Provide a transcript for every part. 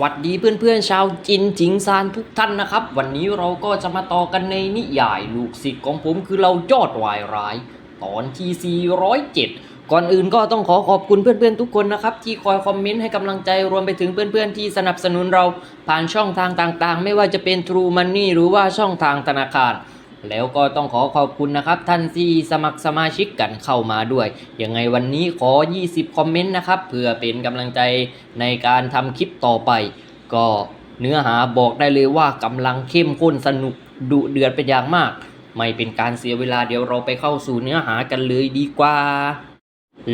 วัสดีเพื่อนๆชาวจินจิงซานทุกท่านนะครับ วันนี้เราก็จะมาต่อกันในนิยายลูกศิษย์ของผมคือเรายอดวายร้าย ตอนที่ 407 ก่อนอื่นก็ต้องขอขอบคุณเพื่อนๆทุกคนนะครับ ที่คอยคอมเมนต์ให้กำลังใจรวมไปถึงเพื่อนๆที่สนับสนุนเราผ่านช่องทางต่างๆ ไม่ว่าจะเป็น True Money หรือว่าช่องทางธนาคาร แล้วก็ต้องขอขอบคุณนะครับ ท่านที่สมัครสมาชิกกันเข้ามาด้วย ยังไงวันนี้ขอ 20 คอมเมนต์นะครับ เพื่อเป็นกำลังใจในการทำคลิปต่อไป ก็เนื้อหาบอกได้เลยว่ากำลังเข้มข้นสนุกดุเดือดเป็นอย่างมาก ไม่เป็นการเสียเวลาเดี๋ยวเราไปเข้าสู่เนื้อหากันเลยดีกว่า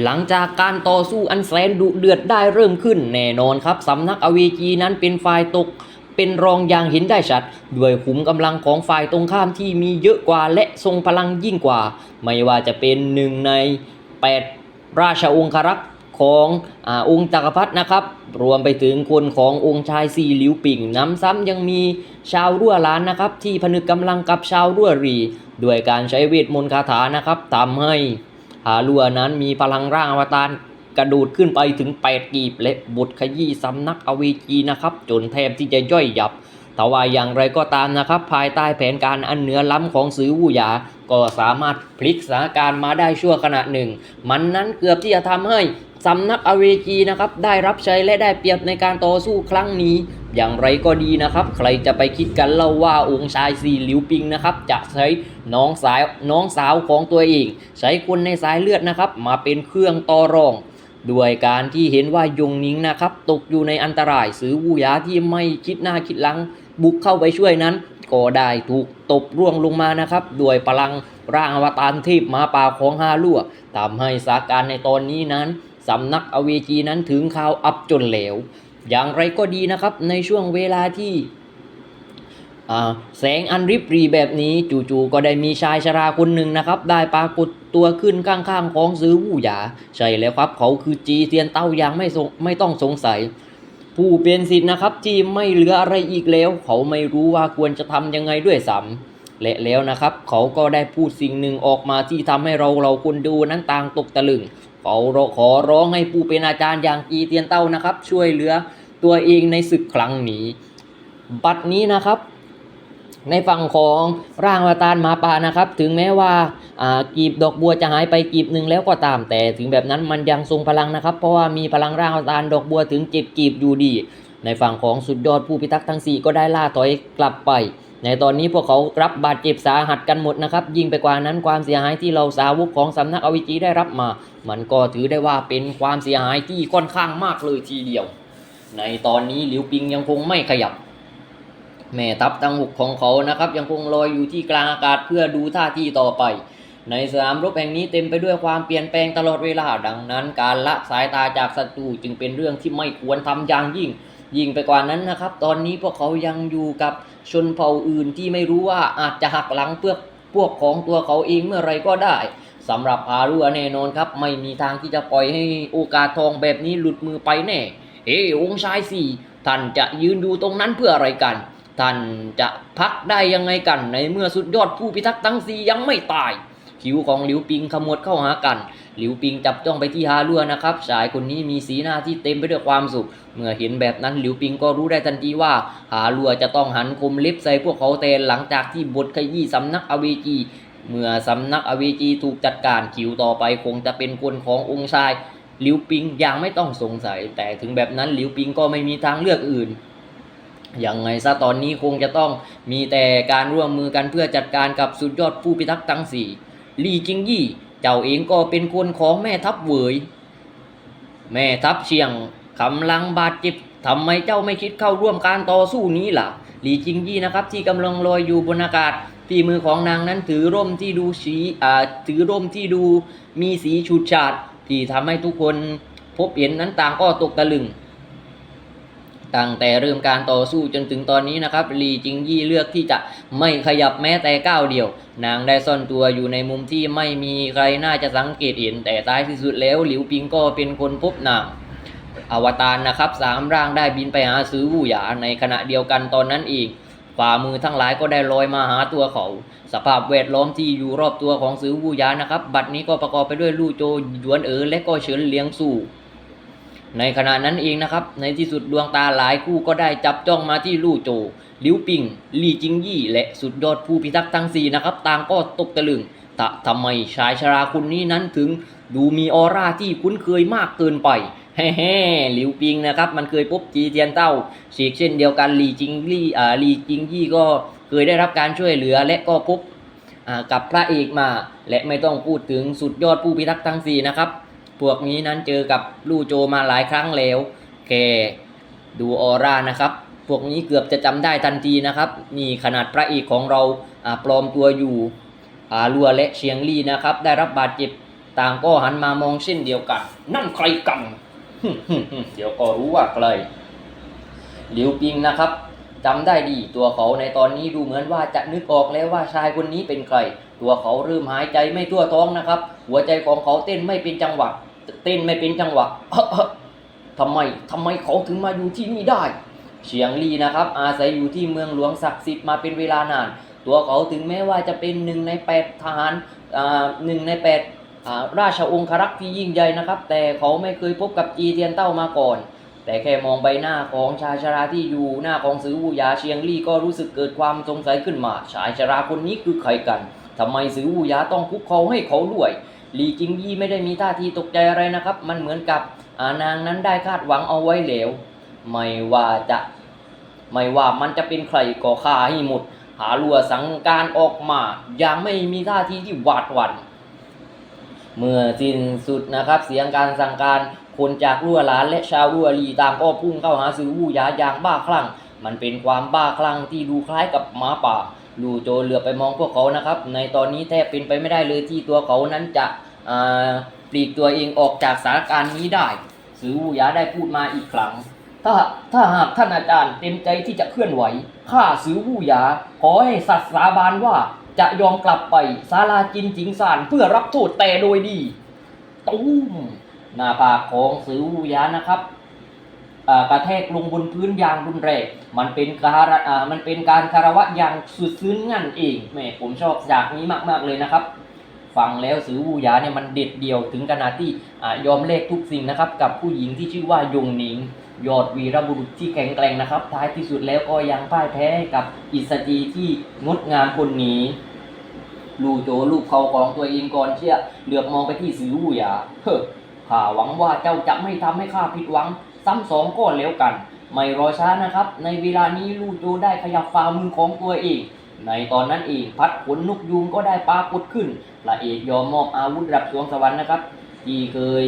หลังจากการต่อสู้อันแสนดุเดือดได้เริ่มขึ้นแน่นอนครับสำนักอเวจีนั้นเป็นฝ่ายตก เป็นรองอย่างเห็นได้ชัด ด้วยขุมกำลังของฝ่ายตรงข้ามที่มีเยอะกว่าและทรงพลังยิ่งกว่า ไม่ว่าจะเป็นหนึ่งใน 8 ราชองครักษ์ของอองค์จักรพรรดินะครับ รวมไปถึงคนขององค์ชายซีหลิวปิ่งน้ำซ้ำยังมีชาวรั่วล้านนะครับ ที่ผนึกกำลังกับชาวรั่วรี ด้วยการใช้เวทมนต์คาถานะครับทำให้หาลัวนั้นมีพลังร่างอวตาร กระโดดขึ้นไปถึง 8 กีบ และบทขยี้สำนักอเวจีนะครับ จนแทบที่จะย่อยยับแต่ว่าอย่างไรก็ตามนะครับ ภายใต้แผนการอันเหนือล้ำของซือวูหยา ก็สามารถพลิกสถานการณ์มาได้ชั่วขณะหนึ่ง มันนั้นเกือบที่จะทำให้สำนักอเวจีนะครับได้รับใช้และได้เปรียบในการต่อสู้ครั้งนี้ อย่างไรก็ดีนะครับ ใครจะไปคิดกันเล่าว่าองค์ชายซีหลิวปิงนะครับจะใช้น้องสายน้องสาวของตัวเอง ใช้คนในสายเลือดนะครับ มาเป็นเครื่องต่อรอง ด้วยการที่เห็นว่ายงนิงนะครับตกอยู่ในอันตรายซื้อวูหยาที่ไม่คิดหน้าคิดหลัง บุกเข้าไปช่วยนั้น ก็ได้ถูกตบร่วงลงมานะครับด้วยพลังร่างอวตารเทพมาป่าของฮาลัวทำให้สาการในตอนนี้นั้นสำนักอเวจีนั้นถึงข่าวอับจนเหลว อย่างไรก็ดีนะครับในช่วงเวลาที่ แสงอันริบหรีแบบนี้จู่ๆก็ได้มีชายชราคนหนึ่งนะครับ ได้ปรากฏตัวขึ้นข้างๆของซื้อวู่หยา ใช่แล้วครับเขาคือจีเตียนเต้าอย่างไม่ไม่ต้องสงสัย ผู้เป็นสิทธิ์นะครับที่ไม่เหลืออะไรอีกแล้ว เขาไม่รู้ว่าควรจะทำยังไงด้วยซ้ำและแล้วนะครับ เขาก็ได้พูดสิ่งหนึ่งออกมาที่ทำให้เราเราคนดูนั้นต่างตกตะลึงเขาขอร้องให้ผู้เป็นอาจารย์อย่างจีเตียนเต้านะครับ ช่วยเหลือตัวเองในศึกครั้งนี้ บัดนี้นะครับ ในฝั่งของร่างวตารมาปานะครับ ถึงแม้ว่าากีบดอกบัวจะหายไปกีบหนึ่งแล้วก็ตาม แต่ถึงแบบนั้นมันยังทรงพลังนะครับ เพราะว่ามีพลังร่างวตารดอกบัวถึงเจ็ดกีบอยู่ดี ในฝั่งของสุดยอดผู้พิทักษ์ทั้ง 4 ก็ได้ล่าถอยกลับไป ในตอนนี้พวกเขารับบาดเจ็บสาหัสกันหมดนะครับ ยิ่งไปกว่านั้นความเสียหายที่เราสาวกของสำนักอวิจีได้รับมา มันก็ถือได้ว่าเป็นความเสียหายที่ค่อนข้างมากเลยทีเดียว ในตอนนี้หลิวปิงยังคงไม่ขยับ แม่ทัพทั้งหกของเขานะครับ ยังคงลอยอยู่ที่กลางอากาศเพื่อดูท่าทีต่อไป ในสนามรบแห่งนี้เต็มไปด้วยความเปลี่ยนแปลงตลอดเวลาดังนั้น การละสายตาจากศัตรูจึงเป็นเรื่องที่ไม่ควรทำอย่างยิ่ง ยิ่งไปกว่านั้นนะครับ ตอนนี้พวกเขายังอยู่กับชนเผ่าอื่นที่ไม่รู้ว่าอาจจะหักหลังเพื่อพวกของตัวเขาเองเมื่อไรก็ได้สำหรับอารัวแน่นอนครับ ไม่มีทางที่จะปล่อยให้โอกาสทองแบบนี้หลุดมือไปแน่เฮ้องชายสี่ท่านจะยืนดูตรงนั้นเพื่ออะไรกัน ท่านจะพักได้ยังไงกัน ในเมื่อสุดยอดผู้พิทักษ์ทั้งสี่ยังไม่ตายคิ้วของหลิวปิงขมวดเข้าหากัน หลิวปิงจับจ้องไปที่ฮาลัวนะครับ ชายคนนี้มีสีหน้าที่เต็มไปด้วยความสุข เมื่อเห็นแบบนั้นหลิวปิงก็รู้ได้ทันทีว่า ฮาลัวจะต้องหันคมเล็บใส่พวกเขาแทนหลังจากที่บทขยี้สำนักอเวจีเมื่อสำนักอเวจีถูกจัดการคิวต่อไปคงจะเป็นคนขององค์ชายหลิวปิงยังไม่ต้องสงสัย แต่ถึงแบบนั้นหลิวปิงก็ไม่มีทางเลือกอื่น ยังไงซะตอนนี้คงจะต้องมีแต่การร่วมมือกันเพื่อจัดการกับสุดยอดผู้พิทักษ์ทั้งสี่ลี่จิงยี่ เจ้าเองก็เป็นคนของแม่ทัพเหวยแม่ทัพเชียงกำลังบาดเจ็บทำไมเจ้าไม่คิดเข้าร่วมการต่อสู้นี้ล่ะหลีจิงยี่นะครับที่กำลังลอยอยู่บนอากาศที่มือของนางนั้นถือร่มที่ดูสีอ่าถือร่มที่ดูมีสีฉูดฉาดที่ทำให้ทุกคนพบเห็นนั้นต่างก็ตกตะลึง ตั้งแต่เริ่มการต่อสู้จนถึงตอนนี้นะครับลีจิงยี่เลือกที่จะไม่ขยับแม้แต่ก้าวเดียว นางได้ซ่อนตัวอยู่ในมุมที่ไม่มีใครน่าจะสังเกตเห็น แต่ท้ายที่สุดแล้วหลิวปิงก็เป็นคนพบนางอวตารนะครับสามร่างได้บินไปหาซื้อวูหยาในขณะเดียวกันตอนนั้นเองฝ่ามือทั้งหลายก็ได้ลอยมาหาตัวเขา สภาพแวดล้อมที่อยู่รอบตัวของซื้อวูหยานะครับ บัดนี้ก็ประกอบไปด้วยลู่โจหยวนเอ๋อและก็เฉินเลียงสู่ ในขณะนั้นเองนะครับ ในที่สุดดวงตาหลายคู่ก็ได้จับจ้องมาที่ลู่โจลิวปิงลี่จิงยี่และสุดยอดผู้พิทักษ์ทั้งสี่นะครับ ต่างก็ตกตะลึงตะทำไมชายชราคนนี้นั้นถึงดูมีออร่าที่คุ้นเคยมากเกินไปแฮ่หลิวปิงนะครับ มันเคยพบจีเทียนเต้าฉีกเช่นเดียวกันหลี่จิงลี่อ่าหลี่จิงยี่ก็เคยได้รับการช่วยเหลือและก็พบอ่ากับพระเอกมา และไม่ต้องพูดถึงสุดยอดผู้พิทักษ์ทั้งสี่นะครับ พวกนี้นั้นเจอกับลู่โจมาหลายครั้งแล้วแกดูออร่านะครับพวกนี้เกือบจะจำได้ทันทีนะครับนี่ขนาดพระเอกของเราอ่าปลอมตัวอยู่อาลัวและเชียงลี่นะครับ ได้รับบาดเจ็บต่างก็หันมามองเช่นเดียวกัน นั่นใครกันเดี๋ยวก็รู้ว่าใครหลิวปิงนะครับจำได้ดีตัวเขาในตอนนี้ดูเหมือนว่าจะนึกออกแล้วว่าชายคนนี้เป็นใคร ตัวเขาเริ่มหายใจไม่ทั่วท้องนะครับ หัวใจของเขาเต้นไม่เป็นจังหวะ เต้นไม่เป็นจังหวะทำไมทำไมเขาถึงมาอยู่ที่นี่ได้เฉียงลีนะครับ อาศัยอยู่ที่เมืองหลวงศักดิ์สิทธิ์มาเป็นเวลานาน ตัวเขาถึงแม้ว่าจะเป็นหนึ่งในแปดทหารอ่าหนึ่งในแปดอ่าราชองครักษ์ที่ยิ่งใหญ่นะครับ แต่เขาไม่เคยพบกับจีเทียนเต้ามาก่อน แต่แค่มองใบหน้าของชายชราที่อยู่หน้าของซื้อวูยาเชียงลี่ก็รู้สึกเกิดความสงสัยขึ้นมา ชายชราคนนี้คือใครกันทำไมซื้อวูยาต้องคุกเขาให้เขาด้วย หลีจิงยี่ไม่ได้มีท่าทีตกใจอะไรนะครับ มันเหมือนกับานางนั้นได้คาดหวังเอาไว้แล้ว ไม่ว่าจะ ไม่ว่ามันจะเป็นใครก็ฆ่าให้หมด หาลัวสังการออกมาอย่างไม่มีท่าทีที่หวาดหวัน่นเมื่อสิ้นสุดนะครับเสียงการสั่งการคนจากรั่วหลานและชาวรั่วลีต่างก็พุ่งเข้าหาซื้อวูหยาอย่างบ้าคลั่ง มันเป็นความบ้าคลั่งที่ดูคล้ายกับหมาป่า ลูโจเหลือไปมองพวกเขานะครับ ในตอนนี้แทบเป็นไปไม่ได้เลยที่ตัวเขานั้นจะปลีกตัวเองออกจากสถานการณ์นี้ได้ซือวูยาได้พูดมาอีกครั้ง ถ้าถ้าหากท่านอาจารย์เต็มใจที่จะเคลื่อนไหวข้าซือวูยาขอให้สัตย์สาบานว่าจะยอมกลับไปศาลาจินจิงซานเพื่อรับโทษแต่โดยดีตุ้มหน้าผากของซือวูยานะครับ กระแทกลงบนพื้นอย่างรุนแรงมันเป็นการมันเป็นการคารวะอย่างสุดซึ้งงั้นเองแม่ผมชอบฉากนี้มากๆเลยนะครับฟังแล้วสือวูหยาเนี่ยมันเด็ดเดี่ยวถึงขนาดที่ยอมเลกทุกสิ่งนะครับกับผู้หญิงที่ชื่อว่ายงหนิง ยอดวีรบุรุษที่แข็งแกร่งนะครับ ท้ายที่สุดแล้วก็ยังพ่ายแพ้กับอิสจีที่งดงามคนนี้ลูโจลูกเขาของตัวเองก่อนเชี่ยเหลือบมองไปที่สือวูหยาเฮ้อข้าหวังว่าเจ้าจะไม่ทำให้ข้าผิดหวัง ซ้ำสองก็แล้วกัน ไม่รอช้านะครับ ในเวลานี้ลูโจได้ขยับฝ่ามือของตัวเองในตอนนั้นเองพัดขนนกยูงก็ได้ปรากฏขึ้นพระเอกยอมมอบอาวุธระดับสวงสวรรค์นะครับ ที่เคย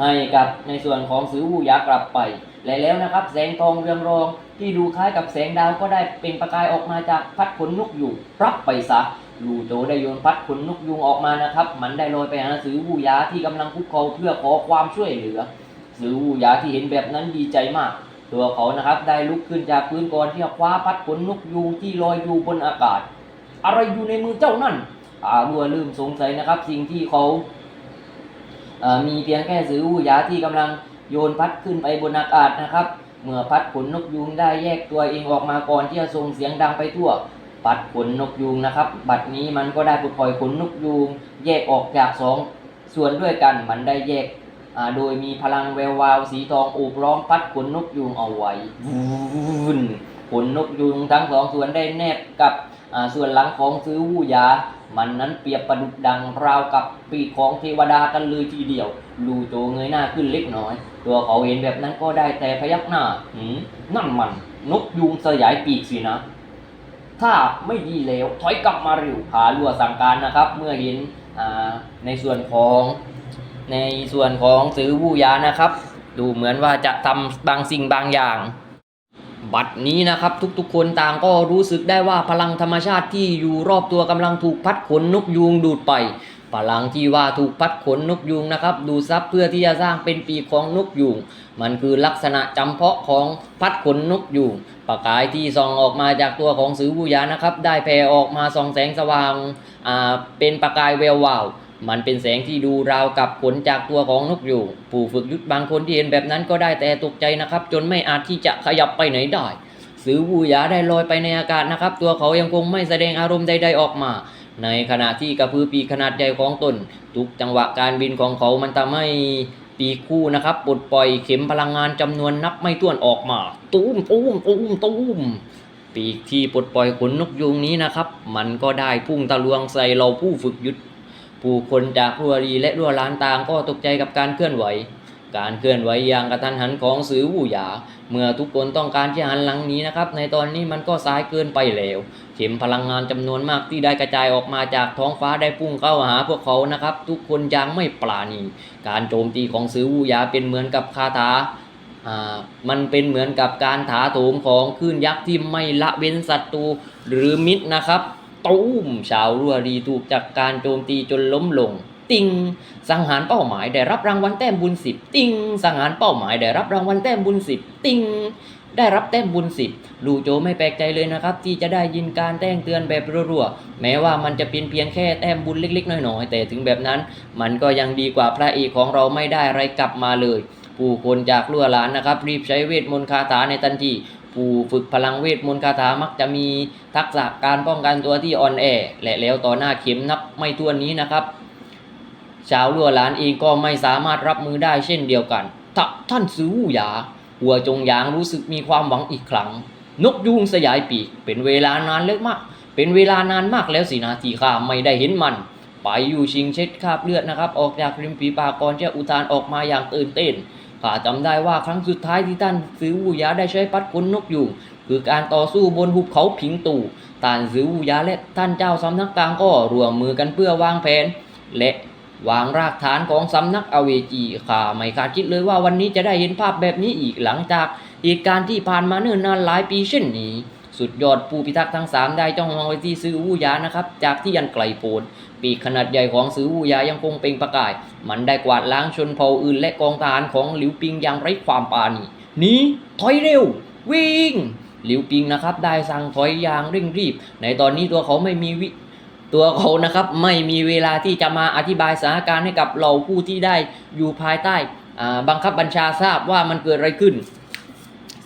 ให้กับในส่วนของสือวูยากลับไป และแล้วนะครับ แสงทองเรืองรองที่ดูคล้ายกับแสงดาวก็ได้เป็นประกายออกมาจากพัดขนนกยูงรับไปซะลูโจได้โยนพัดขนนกยูงออกมานะครับ มันได้ลอยไปหาสือวูยาที่กำลังคุกเข่าเพื่อขอความช่วยเหลือ สือวูหยาที่เห็นแบบนั้นดีใจมาก ตัวเขานะครับได้ลุกขึ้นจากพื้นก่อนที่จะคว้าพัดขนนกยูงที่ลอยอยู่บนอากาศ อะไรอยู่ในมือเจ้านั่นอาบัวลืมสงสัยนะครับ สิ่งที่เขาเอ่อมีเพียงแค่สือวูหยาที่กำลังโยนพัดขึ้นไปบนอากาศนะครับ เมื่อพัดขนนกยูงได้แยกตัวเองออกมาก่อนที่จะส่งเสียงดังไปทั่วพัดขนนกยูงนะครับ บัดนี้มันก็ได้ปลดปล่อยขนนกยูงแยกออกจากสองส่วนด้วยกัน มันได้แยก โดยมีพลังแวววาวสีทองโอบล้อมพัดขนนกยูงเอาไว้วูนขนนกยูงทั้งสองส่วนได้แนบกับส่วนหลังของซื้อวูยา มันนั้นเปรียบประดุจดังราวกับปีกของเทวดากันเลยทีเดียว ลูโจเงยหน้าขึ้นเล็กน้อย ตัวเขาเห็นแบบนั้นก็ได้แต่พยักหน้าหืมนั่นมัน นกยูงสยายปีกสินะ ถ้าไม่ดีแล้วถอยกลับมาเร็วหาลัวสั่งการนะครับ เมื่อเห็นในส่วนของ ในส่วนของซื้อวูยานะครับ ดูเหมือนว่าจะทำบางสิ่งบางอย่าง บัดนี้นะครับทุกๆคนต่างก็รู้สึกได้ว่าพลังธรรมชาติที่อยู่รอบตัวกำลังถูกพัดขนนกยูงดูดไปพลังที่ว่าถูกพัดขนนกยูงนะครับ ดูซับเพื่อที่จะสร้างเป็นปีกของนกยูงมันคือลักษณะจำเพาะของพัดขนนกยูงประกายที่ส่องออกมาจากตัวของสือบูยานะครับ ได้แผ่ออกมาส่องแสงสว่างอ่าเป็นประกายแวววาว มันเป็นแสงที่ดูราวกับขนจากตัวของนกยูงผู้ฝึกยุทธบางคนที่เห็นแบบนั้นก็ได้แต่ตกใจนะครับ จนไม่อาจที่จะขยับไปไหนได้สือวูยาได้ลอยไปในอากาศนะครับ ตัวเขายังคงไม่แสดงอารมณ์ใด ๆออกมา ในขณะที่กระพือปีกขนาดใหญ่ของตน ทุกจังหวะการบินของเขามันทำให้ปีกคู่นะครับปลดปล่อยเข็มพลังงานจำนวนนับไม่ถ้วนออกมา ตูมตูมตูมตูมปีกที่ปลดปล่อยขนนกยูงนี้นะครับ มันก็ได้พุ่งตะลวงใส่เราผู้ฝึกยุทธ ผู้คนจากรัวรีและรัวลานต่างก็ตกใจกับการเคลื่อนไหว การเคลื่อนไหวอย่างกระทันหันของสือวูหยา เมื่อทุกคนต้องการที่หันหลังนี้นะครับ ในตอนนี้มันก็สายเกินไปแล้วเข็มพลังงานจำนวนมากที่ได้กระจายออกมาจากท้องฟ้าได้พุ่งเข้าหาพวกเขานะครับ ทุกคนยังไม่ปราณี การโจมตีของสือวูหยาเป็นเหมือนกับคาถาอ่ามันเป็นเหมือนกับการถาโถมของคลื่นยักษ์ที่ไม่ละเว้นศัตรูหรือมิตรนะครับ ตูมชาวรัวรีถูกจากการโจมตีจนล้มลง ติง สังหารเป้าหมายได้รับรางวัลแต้มบุญสิบติง สังหารเป้าหมายได้รับรางวัลแต้มบุญสิบติงได้รับแต้มบุญสิบลูโจไม่แปลกใจเลยนะครับ ที่จะได้ยินการแจ้งเตือนแบบรัวๆ แม้ว่ามันจะเป็นเพียงแค่แต้มบุญเล็ก ๆ น้อยๆ แต่ถึงแบบนั้น มันก็ยังดีกว่าพระเอกของเราไม่ได้อะไรกลับมาเลย ผู้คนจากลั่วหลานนะครับ รีบใช้เวทมนต์คาถาในทันที ผู้ฝึกพลังเวทมนต์คาถามักจะมีทักษะการป้องกันตัวที่อ่อนแอและแล้วต่อหน้าเข็มนับไม่ถ้วนนี้นะครับ ชาวลัวหลานเองก็ไม่สามารถรับมือได้เช่นเดียวกันถ้าท่านซื้อหูยาหัวจงยางรู้สึกมีความหวังอีกครั้ง นกยูงสยายปีก เป็นเวลานานเล็กมาก เป็นเวลานานมากแล้วสินะที่ข้าไม่ได้เห็นมัน ไปอยู่ชิงเช็ดคราบเลือดนะครับ ออกจากริมฝีปากก่อนจะอุทานออกมาอย่างตื่นเต้น ข้าจำได้ว่าครั้งสุดท้ายที่ท่านซื้อวูยาได้ใช้ปัดขนนกยูงคือการต่อสู้บนหุบเขาผิงตู่ท่านซื้อวูยาและท่านเจ้าสำนักกลางก็ร่วมมือกันเพื่อวางแผน และวางรากฐานของสำนักอเวจีข้าไม่คาดคิดเลยว่าวันนี้จะได้เห็นภาพแบบนี้อีกหลังจากเหตุการณ์ที่ผ่านมาเนิ่นนานหลายปีเช่นนี้ สุดยอดผู้พิทักษ์ทั้งสามได้จ้องมองไปที่ซื้อวูยานะครับ จากที่ยันไกลโพนปีกขนาดใหญ่ของซื้อวูยายังคงเปล่งประกาย มันได้กวาดล้างชนเผ่าอื่นและกองทหารของหลิวปิงอย่างไร้ความปราณีหนีถอยเร็ว วิ่ง หลิวปิงนะครับได้สั่งถอยอย่างเร่งรีบ ในตอนนี้ตัวเขาไม่มีวิตัวเขานะครับไม่มีเวลาที่จะมาอธิบายสถานการณ์ให้กับเราผู้ที่ได้อยู่ภายใต้อ่าบังคับบัญชาทราบว่ามันเกิดอะไรขึ้น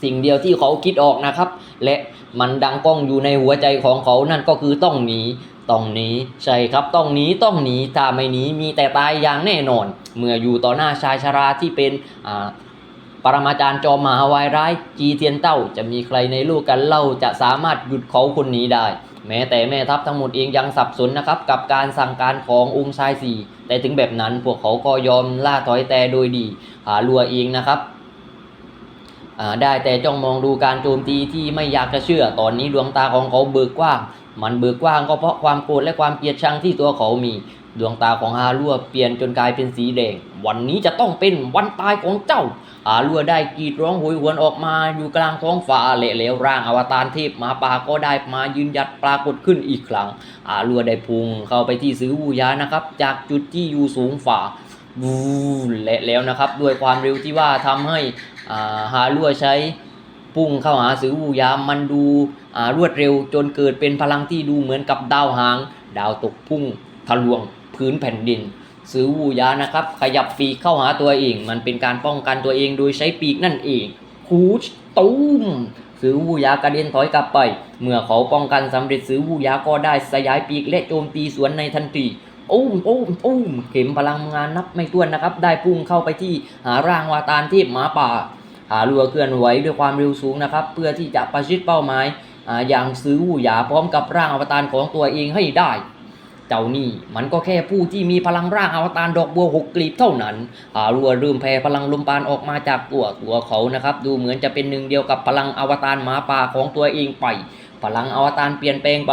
สิ่งเดียวที่เขาคิดออกนะครับ และ มันดังก้องอยู่ในหัวใจของเขานั่นก็คือต้องหนีต้องหนีใช่ครับต้องหนีต้องหนีถ้าไม่หนีมีแต่ตายอย่างแน่นอน เมื่ออยู่ต่อหน้าชายชราที่เป็นอ่าปรมาจารย์จอมมหาวายร้ายจีเทียนเต้าจะมีใครในโลกกันเล่าจะสามารถหยุดเขาคนนี้ได้ แม้แต่แม่ทัพทั้งหมดเองยังสับสนนะครับกับการสั่งการขององค์ชายสี่แต่ถึงแบบนั้นพวกเขาก็ยอมล่าถอยแต่โดยดีหาลัวเองนะครับ ได้แต่จ้องมองดูการโจมตีที่ไม่อยากจะเชื่อ ตอนนี้ดวงตาของเขาเบิกกว้าง มันเบิกกว้างก็เพราะความโกรธและความเกลียดชังที่ตัวเขามี ดวงตาของฮาลัวเปลี่ยนจนกลายเป็นสีแดง วันนี้จะต้องเป็นวันตายของเจ้าอาลัวได้กรีดร้องโหยหวนออกมาอยู่กลางท้องฟ้าเละแล้วร่างอวตารเทพมาป่าก็ได้มายืนหยัดปรากฏขึ้นอีกครั้งอาลัวได้พุ่งเข้าไปที่ซื้อวูยานะครับ จากจุดที่อยู่สูงฝ่าวูและแล้วนะครับ ด้วยความเร็วที่ว่าทำให้ อ่าฮาลัวใช้พุ่งเข้าหาซื้อวูยามันดูรวดเร็วจนเกิดเป็นพลังที่ดูเหมือนกับดาวหาง ดาวตกพุ่งทะลวงพื้นแผ่นดินซื้อวูยานะครับ ขยับปีกเข้าหาตัวเอง มันเป็นการป้องกันตัวเองโดยใช้ปีกนั่นเองคูชตูมซื้อวูยากระเด็นถอยกลับไป เมื่อเขาป้องกันสำเร็จซื้อวูยาก็ได้สยายปีกและโจมตีสวนในทันทีอุ้มอุ้มอุ้มเข็มพลังงานนับไม่ถ้วนนะครับ ได้พุ่งเข้าไปที่หาร่างวาตารเทพหมาป่า หาลัวเคลื่อนไหวด้วยความเร็วสูงนะครับ เพื่อที่จะประชิดเป้าหมายอย่างซื้อวูยาพร้อมกับร่างอวตารของตัวเองให้ได้ เจ้านี่มันก็แค่ผู้ที่มีพลังร่างอวตารดอกบัวหกกลีบเท่านั้นอารัวเริ่มแผ่พลังลมปานออกมาจากตัวตัวเขานะครับ ดูเหมือนจะเป็นหนึ่งเดียวกับพลังอวตารหมาป่าของตัวเองไป พลังอวตารเปลี่ยนแปลงไป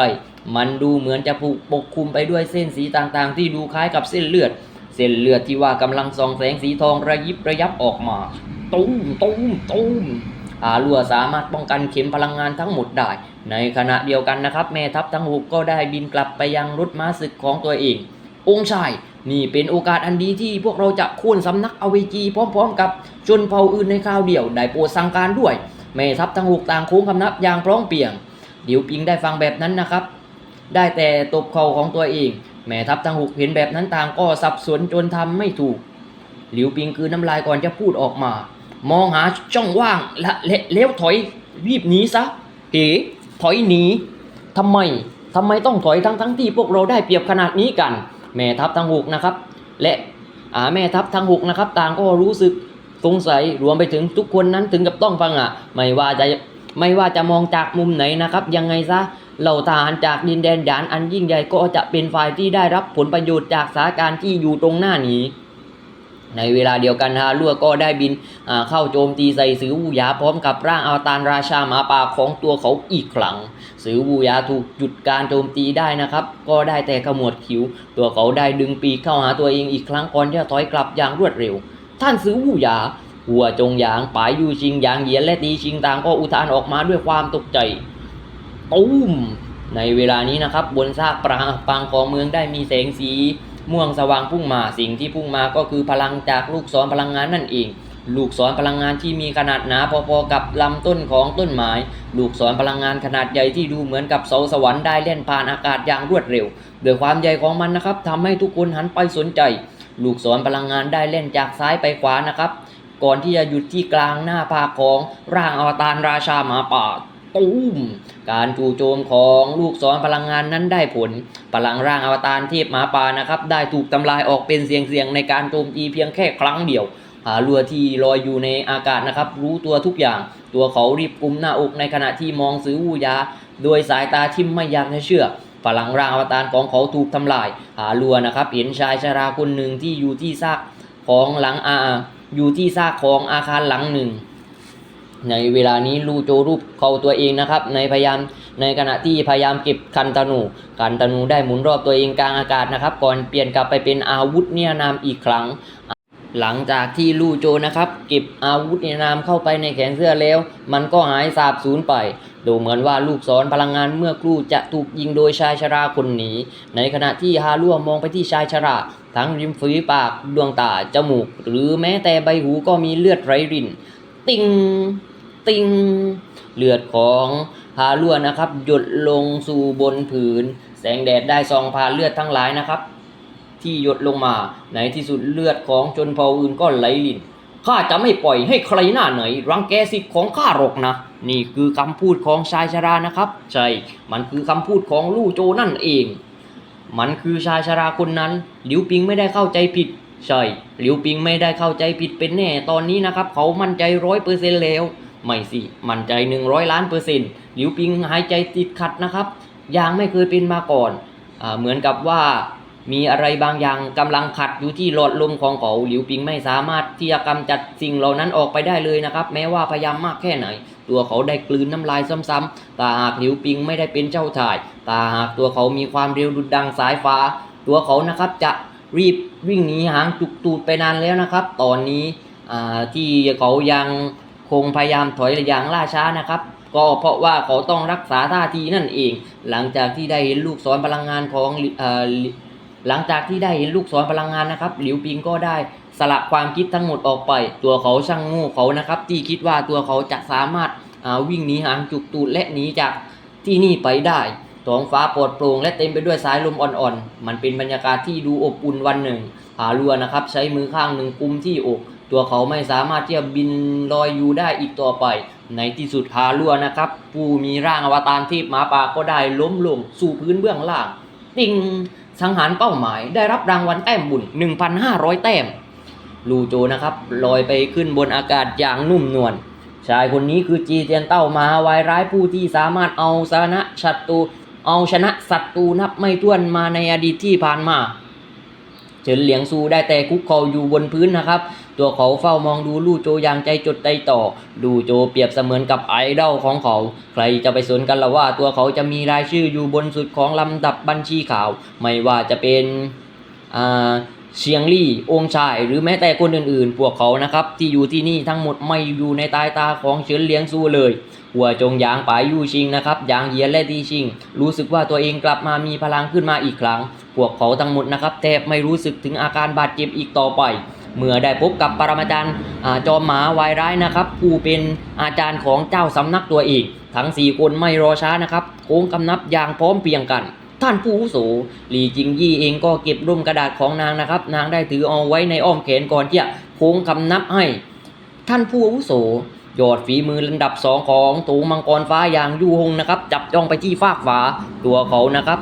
มันดูเหมือนจะผูกปกคลุมไปด้วยเส้นสีต่างๆ ที่ดูคล้ายกับเส้นเลือด เส้นเลือดที่ว่ากำลังส่องแสงสีทองระยิบระยับออกมา ตุ้มตุ้มตุ้มอาลัวสามารถป้องกันเข็มพลังงานทั้งหมดได้ ในขณะเดียวกันนะครับแม่ทัพทั้งหกก็ได้บินกลับไปยังรถม้าศึกของตัวเอง องค์ชายนี่เป็นโอกาสอันดีที่พวกเราจะโค่นสำนักอเวจีพร้อมๆ กับชนเผ่าอื่นในคราวเดียว ได้โปรดสั่งการด้วย แม่ทัพทั้งหกต่างโค้งคำนับอย่างพร้อมเพรียง เดี๋ยวปิงได้ฟังแบบนั้นนะครับ ได้แต่ตบเข่าของตัวเอง แม่ทัพทั้งหกเห็นแบบนั้นต่างก็สับสนจนทำไม่ถูก หลิวปิงคือน้ำลายก่อนจะพูดออกมา มองหาช่องว่างและและแล้วถอยรีบหนีซะเอ๋ถอยหนีทำไมทำไมต้องถอยทั้งทั้งที่พวกเราได้เปรียบขนาดนี้กัน แม่ทัพทั้งหกนะครับ และอ่าแม่ทัพทั้งหกนะครับ ต่างก็รู้สึกสงสัยรวมไปถึงทุกคนนั้นถึงกับต้องพังอะไม่ว่าจะไม่ว่าจะมองจากมุมไหนนะครับ ยังไงซะเหล่าทหารจากดินแดนหยานอันยิ่งใหญ่ก็จะเป็นฝ่ายที่ได้รับผลประโยชน์จากสถานการณ์ที่อยู่ตรงหน้านี้ ในเวลาเดียวกันฮาลัวก็ได้บินเข้าโจมตีใส่สือวูยาพร้อมกับร่างอวตารราชาหมาป่าของตัวเขาอีกครั้งสือวูยาถูกหยุดการโจมตีได้นะครับ ก็ได้แต่ขมวดคิ้ว ตัวเขาได้ดึงปีกเข้าหาตัวเองอีกครั้งก่อนที่จะถอยกลับอย่างรวดเร็ว ท่านสือวูยาหัวจงหยางปายยูชิงหยางเหยียนและตีชิงต่างก็อุทานออกมาด้วยความตกใจตุ้มในเวลานี้นะครับ บนซากปรังปางของเมืองได้มีแสงสี ม่วงสว่างพุ่งมาสิ่งที่พุ่งมาก็คือพลังจากลูกศรพลังงานนั่นเอง ลูกศรพลังงานที่มีขนาดหนาพอๆกับลำต้นของต้นไม้ลูกศรพลังงานขนาดใหญ่ที่ดูเหมือนกับเสาสวรรค์ได้เล่นผ่านอากาศอย่างรวดเร็วโดยความใหญ่ของมันนะครับทำให้ทุกคนหันไปสนใจ ลูกศรพลังงานได้เล่นจากซ้ายไปขวานะครับ ก่อนที่จะหยุดที่กลางหน้าผากของร่างอวตารราชาหมาป่า ตุ้มการจู่โจมของลูกศรพลังงานนั้นได้ผล พลังร่างอวตารเทพหมาป่านะครับ ได้ถูกทำลายออกเป็นเสียงๆในการโจมตีเพียงแค่ครั้งเดียวหาลัวที่ลอยอยู่ในอากาศนะครับ รู้ตัวทุกอย่าง ตัวเขารีบกุมหน้าอกในขณะที่มองซื้อวูยา โดยสายตาที่ไม่อยากจะเชื่อพลังร่างอวตารของเขาถูกทำลาย หาลัวนะครับเห็นชายชราคนหนึ่งที่อยู่ที่ซากของหลังอาอยู่ที่ซากของอาคารหลังหนึ่ง ในเวลานี้ลูโจรูปเขาตัวเองนะครับ ในพยายามในขณะที่พยายามเก็บคันธนูคันธนูได้หมุนรอบตัวเองกลางอากาศนะครับ ก่อนเปลี่ยนกลับไปเป็นอาวุธเนี่ยนามอีกครั้ง หลังจากที่ลู่โจนะครับ เก็บอาวุธเนี่ยนามเข้าไปในแขนเสื้อแล้ว มันก็หายสาบสูญไปดูเหมือนว่าลูกศรพลังงานเมื่อครู่จะถูกยิงโดยชายชราคนนี้ ในขณะที่ฮาลัวมองไปที่ชายชรา ทั้งริมฝีปากดวงตาจมูก หรือแม้แต่ใบหูก็มีเลือดไหลริน ติงติงเลือดของฮาลัวนะครับ หยดลงสู่บนผืน แสงแดดได้ส่องผ่าเลือดทั้งหลายนะครับ ที่หยดลงมาในที่สุดเลือดของชนเผ่าอื่นก็ไหลลินข้าจะไม่ปล่อยให้ใครหน้าไหน รังแกสิทธิ์ของข้าหรอกนะ นี่คือคำพูดของชายชรานะครับ ใช่ มันคือคำพูดของลู่โจนั่นเอง มันคือชายชราคนนั้นหลิวปิงไม่ได้เข้าใจผิด ใช่หลิวปิงไม่ได้เข้าใจผิดเป็นแน่ตอนนี้นะครับ เขามั่นใจร้อยเปอร์เซ็นต์แล้ว ไม่สิ มั่นใจหนึ่งร้อยล้านเปอร์เซ็นต์หลิวปิงหายใจติดขัดนะครับอย่างไม่เคยเป็นมาก่อนอเหมือนกับว่ามีอะไรบางอย่างกำลังขัดอยู่ที่หลอดลมของเขาหลิวปิงไม่สามารถที่จะกำจัดสิ่งเหล่านั้นออกไปได้เลยนะครับ แม้ว่าพยายามมากแค่ไหน ตัวเขาได้กลืนน้ำลายซ้ำๆแต่หากหลิวปิงไม่ได้เป็นเจ้าชายแต่หากตัวเขามีความเร็วดุดดังสายฟ้า ตัวเขานะครับจะรีบ วิ่งหนีหางจุกตูดไปนานแล้วนะครับ ตอนนี้ที่เขายังคงพยายามถอยอย่างล่าช้านะครับ ก็เพราะว่าเขาต้องรักษาท่าทีนั่นเอง หลังจากที่ได้เห็นลูกศรพลังงานของหลังจากที่ได้เห็นลูกศรพลังงานนะครับ หลิวปิงก็ได้สละความคิดทั้งหมดออกไป ตัวเขาช่างโง่เขานะครับ ที่คิดว่าตัวเขาจะสามารถาวิ่งหนีหางจุกตูดและหนีจากที่นี่ไปได้ ท้องฟ้าปลอดโปร่งและเต็มไปด้วยสายลมอ่อนๆ มันเป็นบรรยากาศที่ดูอบอุ่นวันหนึ่งหาลัวนะครับ ใช้มือข้างหนึ่งกุมที่อก ตัวเขาไม่สามารถที่จะบินลอยอยู่ได้อีกต่อไป ในที่สุดฮาลัวนะครับ ผู้มีร่างอวตารเทพหมาป่าก็ได้ล้มลงสู่พื้นเบื้องล่าง ติงสังหารเป้าหมายได้รับรางวัลแต้มบุญ 1,500 แต้ม ลูโจนะครับลอยไปขึ้นบนอากาศอย่างนุ่มนวลชายคนนี้คือจีเตียนเต้ามาวายร้ายผู้ที่สามารถเอาชนะศัตรู เอาชนะศัตรูนับไม่ถ้วนมาในอดีตที่ผ่านมา เฉินเหลียงซูได้แต่คุกเข่าอยู่บนพื้นนะครับ ตัวเขาเฝ้ามองดูลู่โจอย่างใจจดใจต่อ ลู่โจเปรียบเสมือนกับไอดอลของเขา ใครจะไปสนกันละว่า ตัวเขาจะมีรายชื่ออยู่บนสุดของลำดับบัญชีข่าว ไม่ว่าจะเป็นอ่าเชียงลี่องชาย หรือแม้แต่คนอื่นๆ พวกเขานะครับ ที่อยู่ที่นี่ทั้งหมดไม่อยู่ในตายตาของเฉินเหลียงซูเลย หัวจงยางปายยู่ชิงนะครับยางเยียนและดีชิง รู้สึกว่าตัวเองกลับมามีพลังขึ้นมาอีกครั้ง พวกเขาทั้งหมดนะครับแทบไม่รู้สึกถึงอาการบาดเจ็บอีกต่อไป เมื่อได้พบกับปรมาจารย์จอมหมาวายร้ายนะครับผู้เป็นอาจารย์ของเจ้าสำนักตัวเองทั้ง 4 คนไม่รอช้านะครับโค้งกำนับอย่างพร้อมเพียงกันท่านผู้อาวุสหลีจิงยี่เองก็เก็บร่มกระดาษของนางนะครับ นางได้ถือเอาไว้ในอ้อมแขนก่อนที่จะโค้งคำนับให้ ท่านผู้อาวุโส ยอดฝีมือลำดับสองของตูมังกรฟ้าอย่างยูฮงนะครับ จับจ้องไปที่ฟากฟ้าตัวเขานะครับ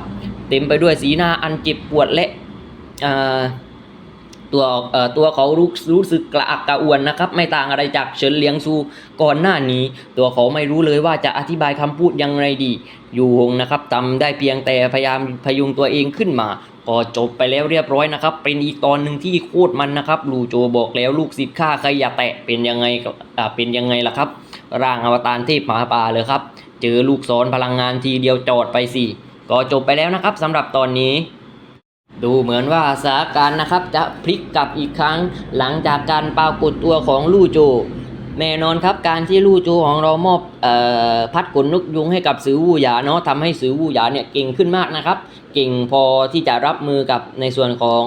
เต็มไปด้วยสีหน้าอันเจ็บปวดและอ่า ตัวเอ่อตัวเขารู้รู้สึกกระอักกระอ่วนนะครับ ไม่ต่างอะไรจากเฉินเลียงซูก่อนหน้านี้ ตัวเขาไม่รู้เลยว่าจะอธิบายคำพูดยังไงดี อยู่หงนะครับทำได้เพียงแต่พยายามพยุงตัวเองขึ้นมาก็จบไปแล้วเรียบร้อยนะครับ เป็นอีกตอนหนึ่งที่โคตรมันนะครับลูโจบอกแล้วลูกศิษย์ข้าใครอย่าแตะเป็นยังไงอ่าเป็นยังไงล่ะครับ ร่างอวตารเทพหมาป่าเลยครับ เจอลูกศรพลังงานทีเดียวจอดไปสิก็จบไปแล้วนะครับสำหรับตอนนี้ ดูเหมือนว่าสถานการณ์นะครับจะพลิกกลับอีกครั้งหลังจากการปรากฏตัวของลู่โจ แน่นอนครับการที่ลู่โจของเรามอบออพัดขนนกยุงให้กับสือวูหยาเนาะทำให้สือวูหยาเนี่ยเก่งขึ้นมากนะครับ เก่งพอที่จะรับมือกับในส่วนของ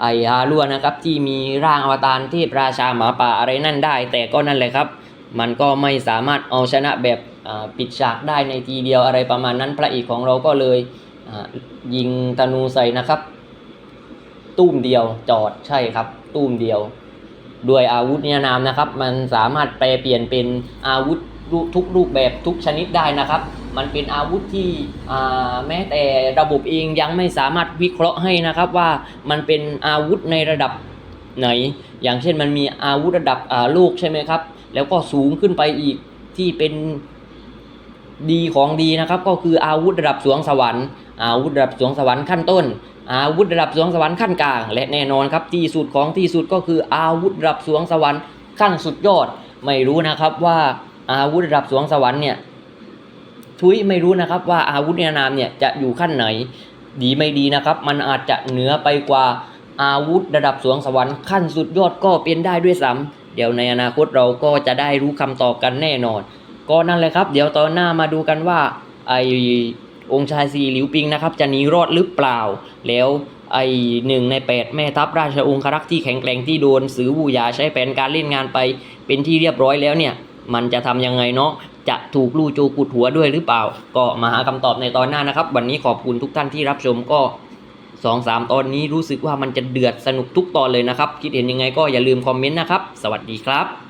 ไอฮารัวนะครับที่มีร่างอวตารเทพราชาหมาป่าอะไรนั่นได้ แต่ก็นั่นแหละครับ มันก็ไม่สามารถเอาชนะแบบปิดฉากได้ในทีเดียวอะไรประมาณนั้นพระเอกของเราก็เลยยิงธนูใส่นะครับ ตุ้มเดียวจอดใช่ครับตุ้มเดียว ด้วยอาวุธนิรนามนะครับ มันสามารถแปลเปลี่ยนเป็นอาวุธทุกรูปแบบทุกชนิดได้นะครับ มันเป็นอาวุธที่แม้แต่ระบบเองยังไม่สามารถวิเคราะห์ให้นะครับว่ามันเป็นอาวุธในระดับไหน อย่างเช่นมันมีอาวุธระดับอ่าโลกใช่ไหมครับ แล้วก็สูงขึ้นไปอีกที่เป็นดีของดีนะครับ ก็คืออาวุธระดับสวงสวรรค์อาวุธระดับสวงสวรรค์ขั้นต้น อาวุธระดับสวงสวรรค์ขั้นกลาง และแน่นอนครับที่สุดของที่สุดก็คืออาวุธระดับสวงสวรรค์ขั้นสุดยอด ไม่รู้นะครับว่าอาวุธระดับสวงสวรรค์เนี่ยทุยไม่รู้นะครับว่าอาวุธนิรนามเนี่ยจะอยู่ขั้นไหน ดีไม่ดีนะครับ มันอาจจะเหนือไปกว่าอาวุธระดับสวงสวรรค์ขั้นสุดยอดก็เป็นได้ด้วยซ้ำเดี๋ยวในอนาคตเราก็จะได้รู้คำตอบกันแน่นอน ก็นั่นแหละครับ เดี๋ยวตอนหน้ามาดูกันว่าไอ องค์ชายซีหลิวปิงนะครับจะหนีรอดหรือเปล่า แล้วไอหนึ่งในแปดแม่ทัพราชองครักษ์ที่แข็งแกร่งที่โดนสือบูยาใช้แผนการเล่นงานไปเป็นที่เรียบร้อยแล้วเนี่ย มันจะทำยังไงเนาะจะถูกลู่โจกุดหัวด้วยหรือเปล่า ก็มาหาคำตอบในตอนหน้านะครับ วันนี้ขอบคุณทุกท่านที่รับชมก็สองสามตอนนี้รู้สึกว่ามันจะเดือดสนุกทุกตอนเลยนะครับ คิดเห็นยังไงก็อย่าลืมคอมเมนต์นะครับ สวัสดีครับ